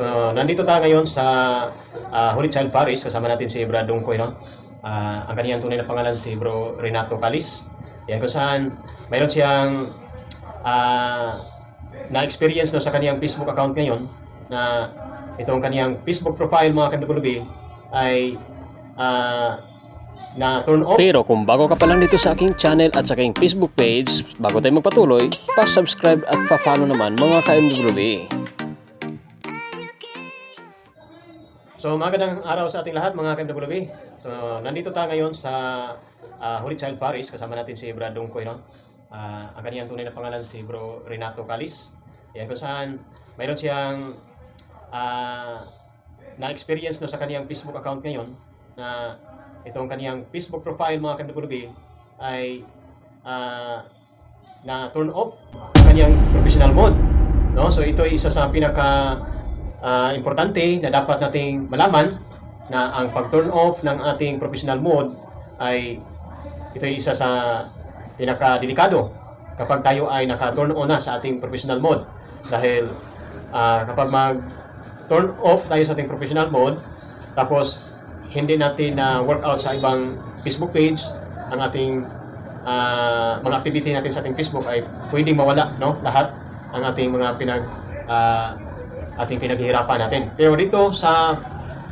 So, nandito tayo ngayon sa uh, Holy Child Parish. Kasama natin si Brad Dungkoy, no? Ah, ang kaniyang tunay na pangalan si Bro Renato Calis. Yan kung saan mayroon siyang ah, na-experience no, sa kaniyang Facebook account ngayon na itong kaniyang Facebook profile mga KWB ay ah, na turn off Pero kung bago ka pa lang dito sa aking channel at sa aking Facebook page, bago tayo magpatuloy, pa-subscribe at pa-follow naman mga ka-MWB. So magandang araw sa ating lahat mga KMWB. So nandito tayo ngayon sa ah, Holy Child Parish. Kasama natin si Brad Dungkoy. No? Ah, ang kaniyang tunay na pangalan si Bro Renato Calis. Yan kung saan mayroon siyang ah, na-experience no, sa kaniyang Facebook account ngayon na itong kaniyang Facebook profile mga KMWB ay ah, na turn off ang kaniyang professional mode. No? So ito ay isa sa pinaka ah, importante na dapat nating malaman na ang pag-turn off ng ating professional mode ay ito ay isa sa pinaka-delikado kapag tayo ay naka-turn on na sa ating professional mode. Dahil ah, kapag mag-turn off tayo sa ating professional mode tapos hindi natin na workout sa ibang Facebook page ang ating ah, mga activity natin sa ating Facebook ay pwedeng mawala no? Lahat ang ating mga pinag ah, ating pinaghihirapan natin. Pero dito sa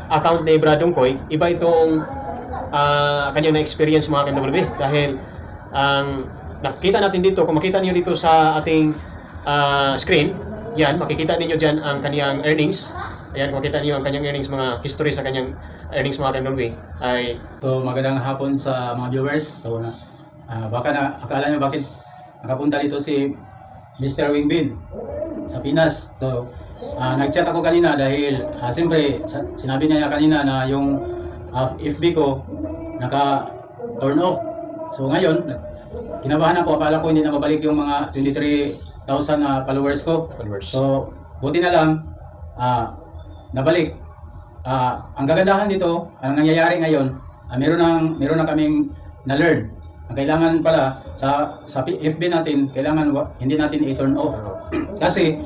account ni Brad Dungkoy, iba itong ah, kanyang na-experience mga KMWB dahil ang nakita natin dito, kung makita niyo dito sa ating ah, screen, yan, makikita niyo dyan ang kanyang earnings. Ayan, makita niyo ang kanyang earnings, mga history sa kanyang earnings mga KMWB, ay So magandang hapon sa mga viewers. So na, ah, baka na akala nyo bakit nakapunta dito si Mr. Wingbin sa Pinas. So ah, nag-chat ako kanina dahil ah, siyempre sinabi niya kanina na yung ah, FB ko naka turn off. So ngayon, kinabahan ako. Akala ko hindi na mabalik yung mga 23,000 na followers ko. followers. So, buti na lang, ah, nabalik. Ah, ang kagandahan dito, ang nangyayari ngayon, ah, meron nang meron na kaming na-learn. Ang kailangan pala sa sa FB natin, kailangan hindi natin i-turn off. Kasi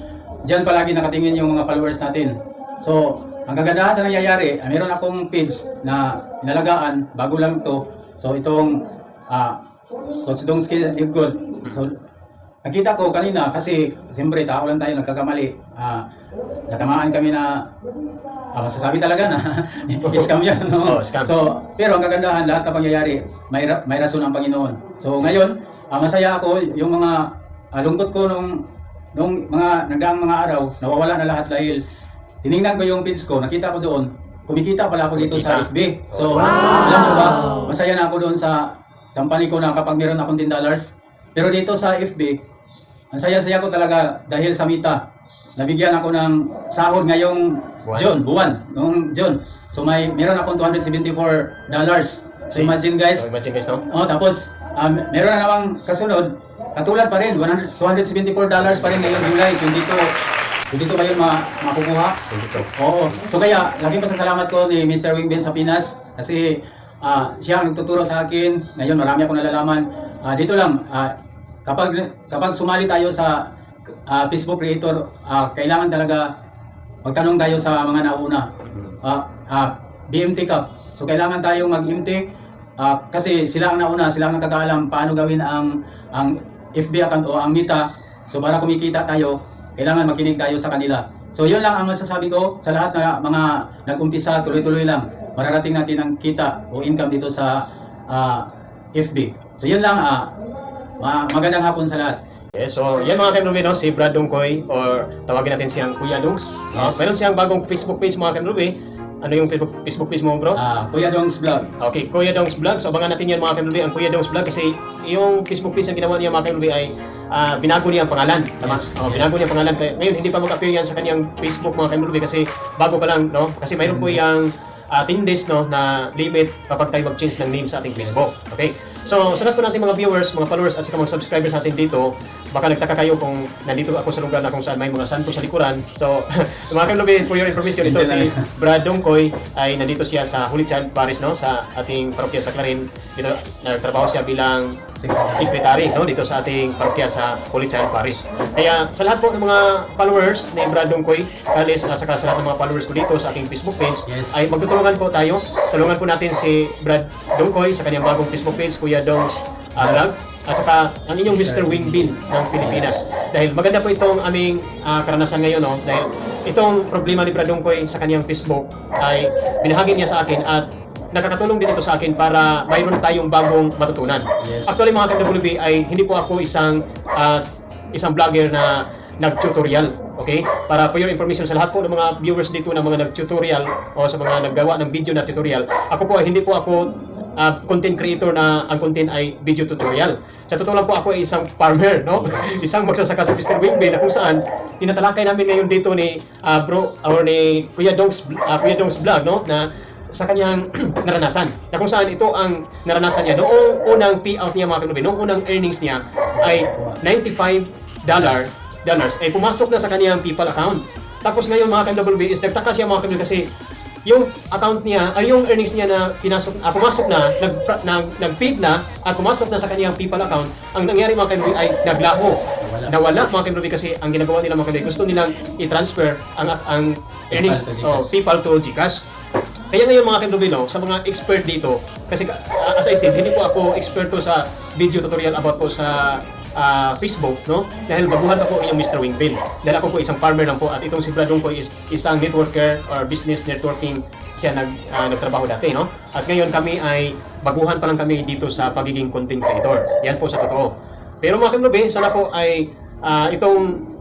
diyan palagi nakatingin yung mga followers natin. So, ang kagandahan sa nangyayari, ah, meron akong page na inalagaan, bago lang to. So, itong ah, Coach Dongski Live Good. So, nakita ko kanina kasi siyempre tao lang tayo nagkakamali. Ah, natamaan kami na ah, masasabi talaga na scam yan. Oh, No? scam. So, pero ang kagandahan, lahat ng pangyayari, may, ra- may rason ang Panginoon. So, ngayon, ah, masaya ako, yung mga ah, lungkot ko nung, nung mga nagdaang mga araw, nawawala na lahat dahil tiningnan ko yung page ko, nakita ko doon, kumikita pala ako dito sa. FB. So, alam mo ba, masaya na ako doon sa company ko na kapag meron akong $10. Pero dito sa FB, ang saya-saya ko talaga dahil sa Mita. Nabigyan ako ng sahod ngayong Buwan. June, buwan, noong June. So may meron akong 274 dollars. So imagine guys, So imagine guys, no? oh tapos um, meron na namang kasunod, katulad pa rin, 100 274 dollars pa rin ngayong July, 22. 22 ba yun ma makukuha? Oo. So kaya, laging pasasalamat ko ni Mr. Wingbin sa Pinas kasi ah, siya ang nagtuturo sa akin. Ngayon marami akong nalalaman. Ah, dito lang, ah, kapag kapag sumali tayo sa ah, Facebook Creator, ah, kailangan talaga magtanong tayo sa mga nauna. Ah, ah, BMT Cup. So kailangan tayong mag-MT ah, kasi sila ang nauna, sila ang nakakaalam paano gawin ang ang FB account o ang Mita. So para kumikita tayo, kailangan makinig tayo sa kanila. So yun lang ang masasabi ko sa lahat na mga nag-umpisa, tuloy-tuloy lang. Mararating natin ang kita o income dito sa ah, FB. So yun lang, ma- magandang hapon sa lahat. Yes, so yan mga kanrubi, no? si Brad Dungkoy or tawagin natin siyang Kuya Dungs. Yes. Meron siyang bagong Facebook page mga kanrubi. Ano yung Facebook, Facebook page mo bro? Ah, Kuya Dong's Vlog. Okay, Kuya Dongs Vlog. So abangan natin yan mga kanrubi, ang Kuya Dongs Vlog kasi yung Facebook page na ginawa niya mga kanrubi ay ah, binago niya ang pangalan. Tama? Yes. Oh, binago niya ang pangalan. Kaya Ngayon hindi pa mag-appear yan sa kanyang Facebook mga kanrubi kasi bago pa lang, no? Kasi mayroon po yung uh, 10 days no, na limit kapag tayo mag-change ng name sa ating Facebook. Okay? So, lahat po natin mga viewers, mga followers at saka mga subscribers natin dito, baka nagtaka kayo kung nandito ako sa lugar na kung saan may mga santo sa likuran. So, mga kaibigan, for your information, ito si Brad Dongkoy ay nandito siya sa Holy Child Parish, no? Sa ating parokya sa Clarin. Dito, nagtrabaho siya bilang secretary no dito sa ating parokya sa Holy Child Parish. Kaya sa lahat po ng mga followers ni Brad Dongkoy, Kalis at saka sa lahat ng mga followers ko dito sa aking Facebook page Yes. ay magtutulungan po tayo. Tulungan po natin si Brad Dongkoy sa kanyang bagong Facebook page, Kuya Dongs uh, Vlog at saka ang inyong Mr. Wingbin ng Pilipinas. Dahil maganda po itong aming ah, karanasan ngayon no dahil itong problema ni Brad Dongkoy sa kanyang Facebook ay binahagi niya sa akin at nakakatulong din ito sa akin para mayroon tayong bagong matutunan. Yes. Actually mga KWB ay hindi po ako isang ah, isang vlogger na nag-tutorial, okay? Para for your information sa lahat po ng mga viewers dito na mga nag-tutorial o sa mga naggawa ng video na tutorial, ako po ay hindi po ako ah, content creator na ang content ay video tutorial. Sa totoo lang po ako ay isang farmer, no? isang magsasaka sa Mr. Wingbe na kung saan tinatalakay namin ngayon dito ni ah, bro or ni Kuya Dongs ah, Kuya Dongs vlog, no? Na sa kanyang naranasan. Na kung saan ito ang naranasan niya noong unang payout niya mga kanubi, noong unang earnings niya ay 95 dollar dollars ay pumasok na sa kanyang PayPal account. Tapos ngayon mga ka-WB is nagtaka siya mga ka kasi yung account niya, ay yung earnings niya na pinasok, ah, pumasok na, nag, nag, nag-paid na, at pumasok na sa kanyang PayPal account, ang nangyari mga ka ay naglaho. Nawala. Mga ka kasi ang ginagawa nila mga ka gusto nilang i-transfer ang, ang earnings, to Gcash. oh, PayPal to Gcash. Kaya ngayon mga Kendrovino, sa mga expert dito, kasi ka- as I said, hindi po ako eksperto sa video tutorial about po sa ah, Facebook, no? Dahil baguhan pa po yung Mr. Wingbill. Dahil ako po isang farmer lang po at itong si Bradong po is isang networker or business networking siya nag, ah, nagtrabaho dati, no? At ngayon kami ay baguhan pa lang kami dito sa pagiging content creator. Yan po sa totoo. Pero mga Kendrovino, sana po ay ah, itong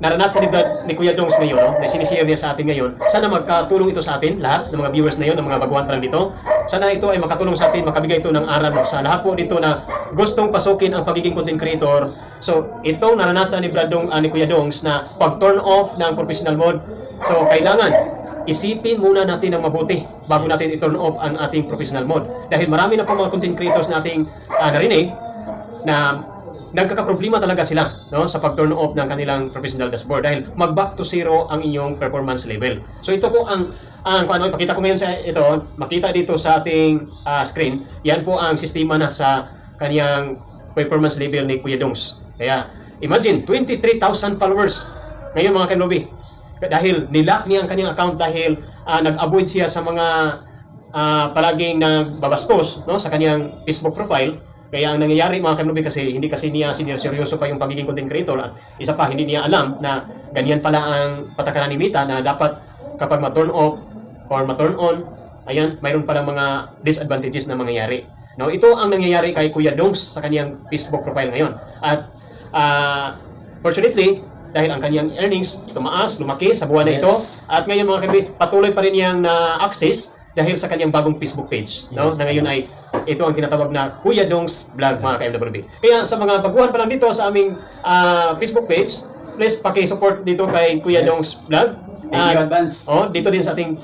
naranasan ni, Brad, ni Kuya Dongs ngayon, no, na sinishare niya sa atin ngayon, sana magkatulong ito sa atin, lahat ng mga viewers na yun, ng mga baguhan pa lang dito. Sana ito ay makatulong sa atin, makabigay ito ng aral no, sa lahat po dito na gustong pasukin ang pagiging content creator. So, itong naranasan ni Brad Dong, ah, ni Kuya Dongs na pag-turn off ng professional mode. So, kailangan isipin muna natin ng mabuti bago natin i-turn off ang ating professional mode. Dahil marami na po mga content creators nating ah, narinig na nagkakaproblema talaga sila no sa pag-turn off ng kanilang professional dashboard dahil mag-back to zero ang inyong performance level. So ito po ang ang ano ipakita ko ngayon sa ito, makita dito sa ating ah, screen, yan po ang sistema na sa kaniyang performance level ni Kuya Dongs. Kaya imagine 23,000 followers ngayon mga kanobi. Dahil nilock niya ang kanyang account dahil ah, nag-avoid siya sa mga ah, palaging nagbabastos no sa kanyang Facebook profile kaya ang nangyayari mga kanubi kasi hindi kasi niya seryoso pa yung pagiging content creator at isa pa hindi niya alam na ganyan pala ang patakaran ni Mita na dapat kapag ma-turn off or ma-turn on ayan mayroon palang mga disadvantages na mangyayari. No, ito ang nangyayari kay Kuya Dongs sa kanyang Facebook profile ngayon. At ah, fortunately dahil ang kanyang earnings tumaas, lumaki sa buwan na ito Yes. at ngayon mga kabi, patuloy pa rin niyang na-access dahil sa kanyang bagong Facebook page, no? Yes. Na ngayon ay ito ang tinatawag na Kuya Dongs Vlog mga ka-MWB. Kaya sa mga baguhan pa lang dito sa aming ah, Facebook page, please paki-support dito kay Kuya Yes. Dongs Vlog. Thank you advance. Oh, dito din sa ating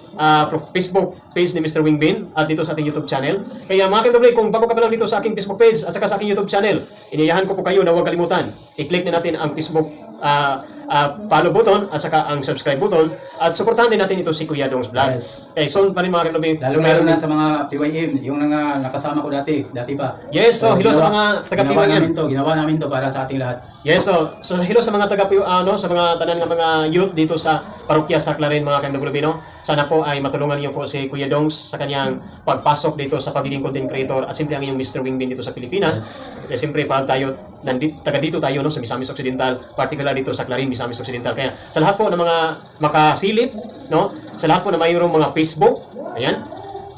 pro- Facebook page ni Mr. Wingbin at dito sa ating YouTube channel. Kaya mga kaibigan, kung bago ka pa lang dito sa aking Facebook page at saka sa aking YouTube channel, iniyahan ko po kayo na huwag kalimutan. I-click na natin ang Facebook ah, ah, follow button at saka ang subscribe button at suportahan din natin ito si Kuya Dongs Vlog. Yes. Okay, so pa rin mga kaibigan. Lalo lalo na sa mga PYM, yung nga nakasama ko dati, dati pa. Yes, so hello sa mga taga Ginawa namin PYM. to, ginawa namin to para sa ating lahat. Yes, so, so hello sa mga taga ano, sa mga tanan nga mga youth dito sa parokya sa Clarin mga KMW no. Sana po ay matulungan niyo po si Kuya Dongs sa kanyang pagpasok dito sa pagiging content creator at siyempre ang iyong Mr. Wingbin dito sa Pilipinas. Kasi siyempre pag tayo nandito taga dito tayo no sa Misamis Occidental, particular dito sa Clarin, Misamis Occidental. Kaya sa lahat po ng mga makasilip, no? Sa lahat po na mayroong mga Facebook, ayan.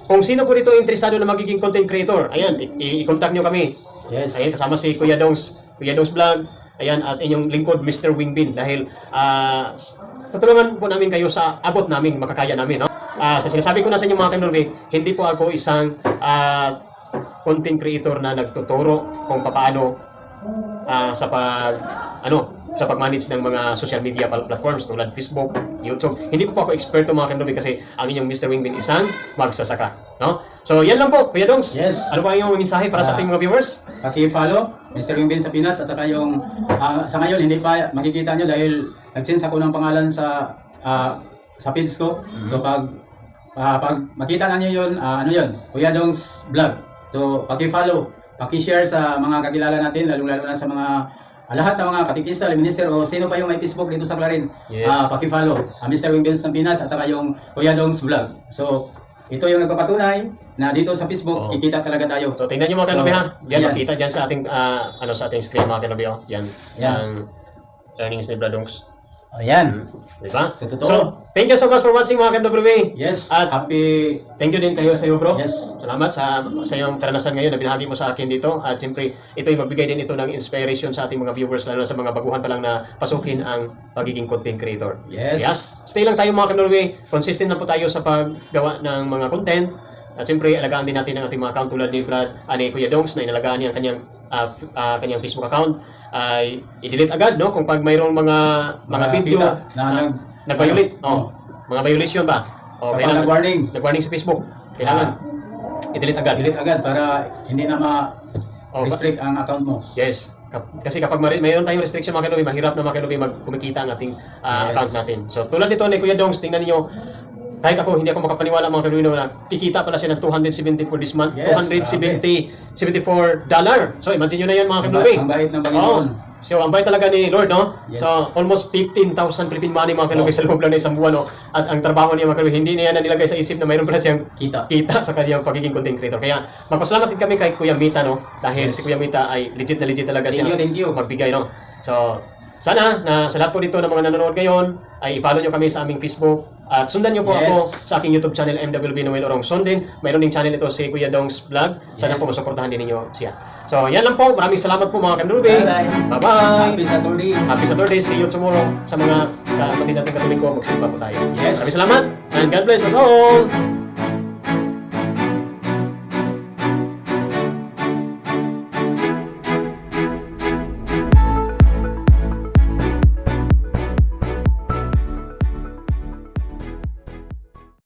Kung sino po dito interesado na magiging content creator, ayan, i-contact niyo kami. Yes. Ayan, kasama si Kuya Dongs, Kuya Dongs Vlog, ayan, at inyong lingkod, Mr. Wingbin, dahil ah, s- tutulungan po namin kayo sa abot namin, makakaya namin, no? Ah, sa sinasabi ko na sa inyo mga kanurbe, hindi po ako isang ah, content creator na nagtuturo kung paano ah, sa pag ano sa pag-manage ng mga social media platforms tulad Facebook, YouTube. Hindi po po ako eksperto mga kandobi kasi ang inyong Mr. Wingbin isang magsasaka. No? So, yan lang po, Kuya Dongs. Yes. Ano ba yung mensahe para sa Ah. ating mga viewers? Paki-follow, Mr. Wingbin sa Pinas at saka yung ah, sa ngayon hindi pa makikita nyo dahil nag-sense ako ng pangalan sa ah, sa page ko. So pag ah, pag makita na nyo yun, ah, ano yun, Kuya Dong's vlog. So paki-follow, paki-share sa mga kakilala natin, lalo-lalo na sa mga ah, lahat ng mga katikista, minister o sino pa yung may Facebook dito sa Clarin. Yes. Ah, paki-follow, ah, Mr. Wingbin ng Pinas at saka yung Kuya Dong's vlog. So ito yung nagpapatunay na dito sa Facebook, Oo. kikita talaga tayo. So, tingnan nyo mga kanobi So, ha. Yan, yan. makita dyan sa ating, ah, ano, sa ating screen mga kanobi. Oh. Yan. Yan. Ang earnings ni Bradongs. Ayan. Di ba? So, totoo. So, thank you so much for watching mga kanobi. Yes, At- happy Thank you din kayo sa iyo bro. Yes. Salamat sa sa iyong karanasan ngayon na binahagi mo sa akin dito. At siyempre, ito ay magbigay din ito ng inspiration sa ating mga viewers, lalo sa mga baguhan pa lang na pasukin ang pagiging content creator. Yes. Yes. Stay lang tayo mga kanulwi. Consistent na po tayo sa paggawa ng mga content. At siyempre, alagaan din natin ang ating mga account tulad ni Brad, ani Kuya Dongs na inalagaan niya ang kanyang ah, ah, kanyang Facebook account ay i-delete agad no kung pag mayroong mga mga video kita na ah, nag nag-violate. Oh. Oh, mga violation ba? O kapag kailangan nag-warning, nag-warning sa Facebook. Kailangan i-delete agad. delete agad para hindi na Oh, ba- ma-restrict ang account mo. Yes. Kasi kapag mari- mayroon tayong restriction mga kanubi, mahirap na mga kanubi mag-kumikita ang ating ah, Yes. account natin. So tulad nito ni Kuya Dongs, tingnan niyo kahit ako hindi ako makapaniwala mga kanubi na kikita pala siya ng 270 for this month. Yes, 270 74 dollar. So imagine niyo na yan mga kanubi. ba- ang bait ng Oo. Panginoon. So, ang bayad talaga ni Lord, no? Yes. So, almost 15,000 Philippine money mga kanubi Oh. sa loob lang ng isang buwan, no? At ang trabaho niya mga kanubi, hindi niya na nilagay sa isip na mayroon pala siyang Kita. kita sa kanyang pagiging content creator. Kaya magpasalamat din kami kay Kuya Mita no dahil Yes. si Kuya Mita ay legit na legit talaga Thank you, siya thank you. magbigay no. So sana na sa lahat po dito ng mga nanonood ngayon ay i-follow nyo kami sa aming Facebook at sundan nyo po Yes. ako sa aking YouTube channel MWB Noel Orong Sundin. Mayroon ding channel ito si Kuya Dong's Vlog. Sana Yes. po masuportahan din ninyo siya. So yan lang po. Maraming salamat po mga kanrubi. Bye-bye. Bye-bye. Happy Saturday. Happy Saturday. See you tomorrow sa mga kapatid natin katuloy ko. Magsimba po tayo. Yes. Maraming salamat and God bless us all.